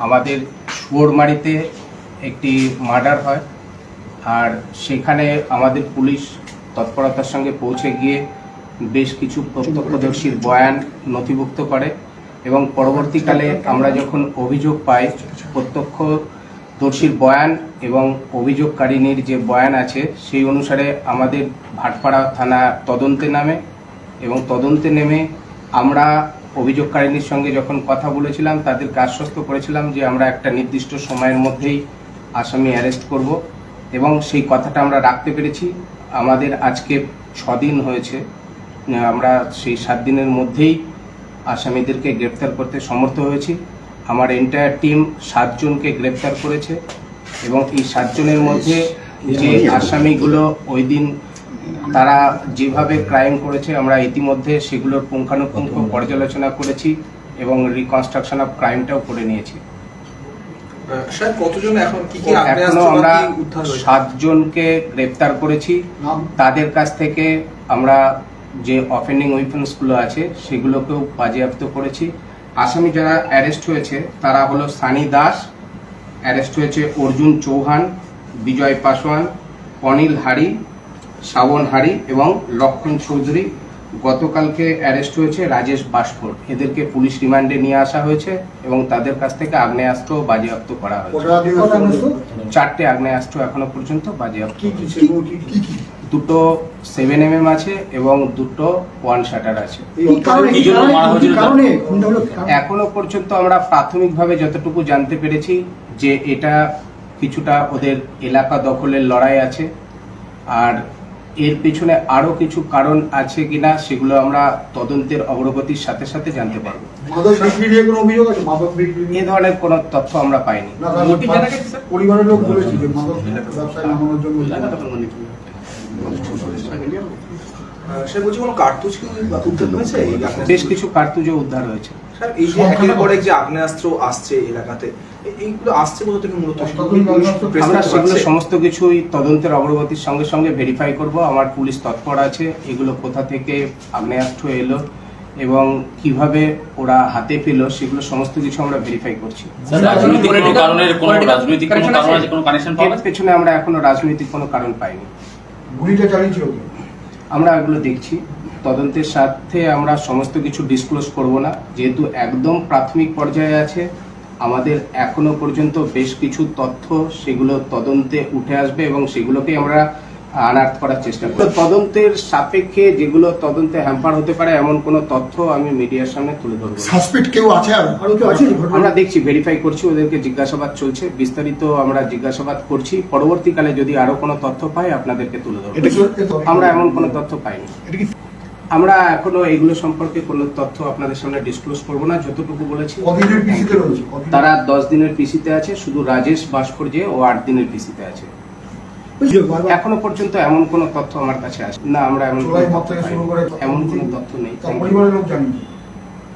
আমাদের শুয়োরমারিতে একটি মার্ডার হয় আর সেখানে আমাদের পুলিশ তৎপরতার সঙ্গে পৌঁছে গিয়ে বেশ কিছু প্রত্যক্ষদর্শীর বয়ান নথিভুক্ত করে এবং পরবর্তীকালে আমরা যখন অভিযোগ পাই, প্রত্যক্ষদর্শীর বয়ান এবং অভিযোগকারিনীর যে বয়ান আছে, সেই অনুসারে আমাদের ভাটপাড়া থানা তদন্তে নামে এবং তদন্তে নেমে আমরা অভিযোগকারিনীর সঙ্গে যখন কথা বলেছিলাম, তাদেরকে আশ্বস্ত করেছিলাম যে আমরা একটা নির্দিষ্ট সময়ের মধ্যেই আসামি অ্যারেস্ট করব এবং সেই কথাটা আমরা রাখতে পেরেছি। আমাদের আজকে ছদিন হয়েছে। আমরা সেই সাত দিনের মধ্যেই আসামিদেরকে গ্রেপ্তার করতে সমর্থ হয়েছি। আমার এন্টায়ার টিম সাতজনকে গ্রেপ্তার করেছে এবং এই সাতজনের মধ্যে যে আসামিগুলো ওই দিন তারা যেভাবে ক্রাইম করেছে আমরা ইতিমধ্যে সেগুলোর পুঙ্খানুপুঙ্খ পর্যালোচনা করেছি এবং রিকনস্ট্রাকশন অফ ক্রাইমটাও করে নিয়েছি। এখন আমরা সাতজনকে গ্রেপ্তার করেছি। তাদের কাছ থেকে আমরা যে অফেন্ডিং উইপন্সগুলো আছে সেগুলোকেও বাজেয়াপ্ত করেছি। আসামি যারা অ্যারেস্ট হয়েছে তারা হলো সানি দাস অ্যারেস্ট হয়েছে অর্জুন চৌহান বিজয় পাসওয়ান অনিল হারি শ্রাবণ হারি এবং লক্ষণ চৌধুরী গতকালকে অ্যারেস্ট হয়েছে রাজেশ বাস্কর এদেরকে পুলিশ রিমান্ডে নিয়ে আসা হয়েছে এবং তাদের কাছ থেকে আগ্নেয়াস্ত্র বাজেয়াপ্ত করা হয়েছে। চারটে আগ্নেয়াস্ত্র এখনও পর্যন্ত বাজেয়াপ্ত দুটো সেভেন এম এম আছে এবং দুটো ওয়ান শাটার আছে? এখনও পর্যন্ত আমরা প্রাথমিকভাবে যতটুকু জানতে পেরেছি যে এটা কিছুটা ওদের এলাকা দখলের লড়াই আছে। আর এর পেছনে আরও কিছু কারণ আছে কিনা, সেগুলো আমরা তদন্তের অগ্রগতির সাথে সাথে জানতে পারব। মাদক বিক্রি নিয়ে কোনো অভিযোগ আছে? মাদক বিক্রি এ ধরনের কোনো তথ্য আমরা পাইনি। না, তার মোটিভ জানা গেছে, স্যার? পরিবারের লোক বলেছিল যে মাদক ব্যবসায় নামানোর জন্য স্যার বলছি কোনো কার্তুজ কি উদ্ধার হয়েছে? এই আগ্নেয়াস্ত্র? বেশ কিছু কার্তুজও উদ্ধার হয়েছে। স্যার এই যে একের পর এক যে আগ্নেয়াস্ত্র আসছে এলাকাতে এইগুলো আসছে কোথা থেকে মূলত? কতদিন আগ্নেয়াস্ত্র প্রেস আমরা সেগুলো সমস্ত কিছুই তদন্তের অগ্রগতির সঙ্গে সঙ্গে ভেরিফাই করব। আমার পুলিশ তৎপর আছে। এগুলো কোথা থেকে আগ্নেয়াস্ত্র এলো? এবং কীভাবে ওরা হাতে পেল সেগুলো সমস্ত কিছু আমরা ভেরিফাই করছি? পেছনে আমরা এখনও রাজনৈতিক কোনো কারণ পাইনি। আমরা এগুলো দেখছি। তদন্তের সাথে আমরা সমস্ত কিছু ডিসক্লোজ করব না। যেহেতু একদম প্রাথমিক পর্যায়ে আছে আমাদের এখনও পর্যন্ত বেশ কিছু তথ্য সেগুলো তদন্তে উঠে আসবে এবং সেগুলোকে আমরা আনার্থ করার চেষ্টা করব তদন্তের সাপেক্ষে যেগুলো তদন্তে হ্যাম্পার হতে পারে এমন কোনো তথ্য আমি মিডিয়ার সামনে তুলে ধরবো সাসপেক্ট কেউ আছে আর? কেউ আছে? আমরা দেখছি ভেরিফাই করছি ওদেরকে জিজ্ঞাসাবাদ চলছে। বিস্তারিত আমরা জিজ্ঞাসাবাদ করছি। পরবর্তীকালে যদি আরও কোনো তথ্য পাই আপনাদেরকে তুলে ধরবো। আমরা এমন কোনো তথ্য পাইনি। আমরা এখনও এগুলো সম্পর্কে কোনো তথ্য আপনাদের সামনে ডিসক্লোজ করব না যতটুকু বলেছি। তারা দশ দিনের পিসিতে আছে শুধু রাজেশ ভাস্কর্য ও আট দিনের পিসিতে আছে। এখনও পর্যন্ত এমন কোনো তথ্য আমার কাছে আসে না আমরা এমন কোনো তথ্য থেকে শুরু পাইনি। করে এমন কোনো তথ্য নেই।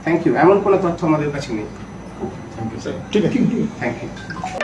থ্যাংক ইউ এমন কোনো তথ্য আমাদের কাছে নেই। ঠিক আছে ঠিক আছে। Thank you